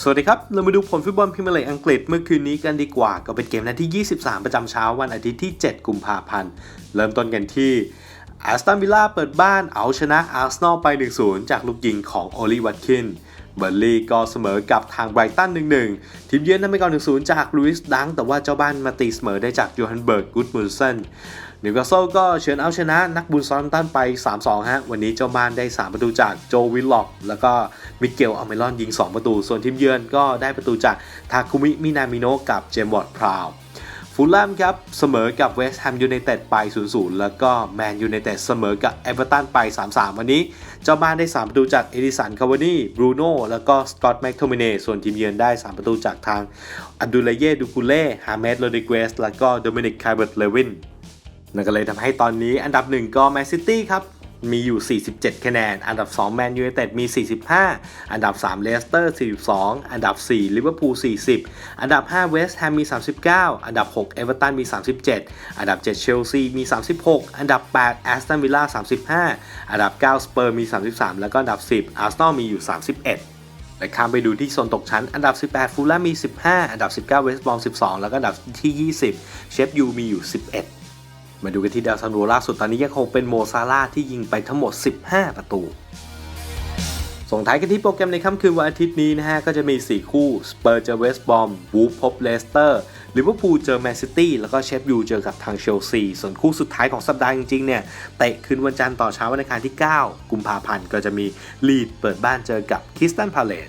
สวัสดีครับ เรามาดูผลฟุตบอลพรีเมียร์ลีกอังกฤษเมื่อคืนนี้กันดีกว่า ก็เป็นเกมนัดที่ 23 ประจำเช้าวันอาทิตย์ที่ 7 กุมภาพันธ์ เริ่มต้นกันที่ แอสตันวิลล่าเปิดบ้านเอาชนะอาร์เซนอลไป 1-0 จากลูกยิงของโอลิวัตคินเบอร์ลีก็เสมอกับทางไบรตัน 1-1 ทีมเยือนนำไปก่อน 1-0 จากลุยส์ดัง แต่ว่าเจ้าบ้านมาตีเสมอได้จากโยฮันเบิร์กกุดมุนเซนนิวคาสเซิลก็เฉือนเอาชนะนักบุญซอมตันไป 3-2 ฮะ วันนี้เจ้าบ้านได้ 3 ประตูจากโจวิลล็อก แล้วก็มิเกลอเมรอนยิง 2 ประตู ส่วนทีมเยือนก็ได้ประตูจากทาคุมิมินามิโนะกับเจมส์วอร์ดพราว ฟูลแลมครับเสมอกับเวสต์แฮมยูไนเต็ดไป 0-0 แล้วก็แมนยูไนเต็ดเสมอกับเอเวอร์ตันไป 3-3 วันนี้ เจ้าบ้านได้ 3 ประตูจากเอดิสันคาวานี่บรูโน่แล้วก็สกอตต์แม็กโทมิเนส่วนทีมเยือนได้ 3 ประตูจากทางอันดูเลเยดูกุเล่ฮาเมดโรดิเกสแล้วก็โดมินิกคาร์เบิร์ตเลวินนั่นก็เลยทำให้ตอนนี้อันดับ1ก็แมนซิตี้ครับ มีอยู่ 47 คะแนน อันดับ 2 แมนยูไนเต็ดมี 45 อันดับ 3 เลสเตอร์ 42 อันดับ 4 ลิเวอร์พูล 40 อันดับ 5 เวสต์แฮมมี 39 อันดับ 6 เอเวอร์ตันมี 37 อันดับ 7 เชลซีมี 36 อันดับ 8 แอสตันวิลล่า 35 อันดับ 9 สเปอร์มี 33 แล้วก็อันดับ 10 อาร์เซนอลมีอยู่ 31และข้ามไปดูที่โซนตกชั้น อันดับ 18 ฟูลแลมมี 15 อันดับ 19 เวสต์บอม 12 แล้วก็อันดับที่ 20 เชฟยูมีอยู่ 11 มาดูกันที่ดาวซันโวล่าสุดตอนนี้ยังคงเป็นโมซาร่าที่ยิงไปทั้งหมด 15 ประตู ส่งท้ายกันที่โปรแกรมในค่ำคืนวันอาทิตย์นี้นะฮะ ก็จะมี 4 คู่ สเปอร์เจอเวสต์บอมวูฟพบเลสเตอร์ลิเวอร์พูลเจอแมนซิตี้ แล้วก็เชฟยูเจอกับทางเชลซี ส่วนคู่สุดท้ายของสัปดาห์จริงๆเนี่ย เตะคืนวันจันทร์ต่อเช้าวันอังคารที่ 9 กุมภาพันธ์ ก็จะมีลีดเปิดบ้านเจอกับคิสตันพาเลต